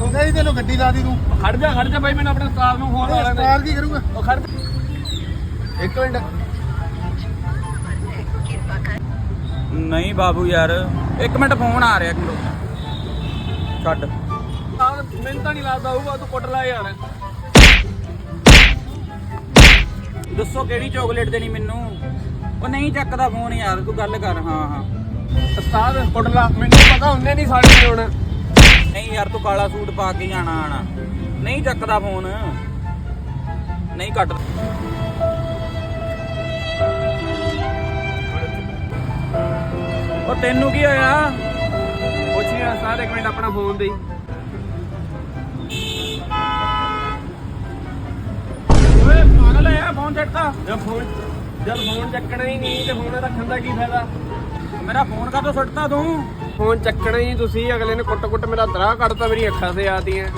ਹੋ ਗਿਆ ਜੀ ਤੈਨੂੰ ਗੱਡੀ ਲਾ ਦੀ ਤੂੰ ਖੜ ਜਾ ਖੜ ਜਾ ਬਾਈ ਮੈਨੂੰ ਆਪਣੇ ਉਸਤਾਦ ਨੂੰ ਫੋਨ ਲਾ ਲੈਣ ਸਟਾਰ ਕੀ ਕਰੂਗਾ? ਉਹ ਖੜ ਜਾ। ਇੱਕ ਮਿੰਟ। ਨਹੀਂ ਬਾਬੂ ਯਾਰ ਇੱਕ ਮਿੰਟ ਫੋਨ ਆ ਰਿਹਾ ਕਿਲੋ ਛੱਡ। ਮੈਨੂੰ ਤਾਂ ਨਹੀਂ ਲੱਗਦਾ ਹੋਊਗਾ ਤੂੰ ਕੁੱਟ ਲੈ ਯਾਰ। ਦੱਸੋ ਕਿਹੜੀ ਚਾਕਲੇਟ ਦੇਣੀ ਮੈਨੂੰ? ਉਹ ਨਹੀਂ ਚੱਕਦਾ ਫੋਨ ਯਾਰ ਤੂੰ ਗੱਲ ਕਰ। ਹਾਂ ਹਾਂ। ਉਸਤਾਦ ਕੁੱਟ ਲਾ ਮੈਨੂੰ ਪਤਾ ਹੁੰਦੇ ਨਹੀਂ ਸਾਡੇ ਹੁਣ। ਨਹੀਂ ਯਾਰ ਤੂੰ ਕਾਲਾ ਸੂਟ ਪਾ ਕੇ ਜਾਣਾ ਆਣਾ। ਨਹੀਂ ਚੱਕਦਾ ਫੋਨ। ਨਹੀਂ ਕੱਟ ਉਹ ਤੈਨੂੰ ਕੀ ਹੋਇਆ? ਪੁੱਛੀ ਉਸਤਾਦ ਇੱਕ ਮਿੰਟ ਆਪਣਾ ਫੋਨ ਦੇ ਓਏ ਪਾਗਲ ਹੈ ਫੋਨ ਚੱਕਦਾ। ਜਦ ਫੋਨ ਜਦ ਫੋਨ ਚੱਕਣਾ ਹੀ ਨਹੀਂ ਤੇ ਫੋਨ ਰੱਖਣ ਦਾ ਕੀ ਫਾਇਦਾ? ਮੇਰਾ ਫੋਨ ਕਾਹਤੋਂ ਸੁੱਟਤਾ ਤੂੰ? ਫੋਨ ਚੱਕਣਾ ਹੀ ਤੁਸੀਂ, ਅਗਲੇ ਨੇ ਕੁੱਟ ਕੁੱਟ ਮੇਰਾ ਦਰਾਹ ਕੱਢਤਾ, ਮੇਰੀ ਅੱਖਾਂ ਤੇ ਆਤੀਆਂ।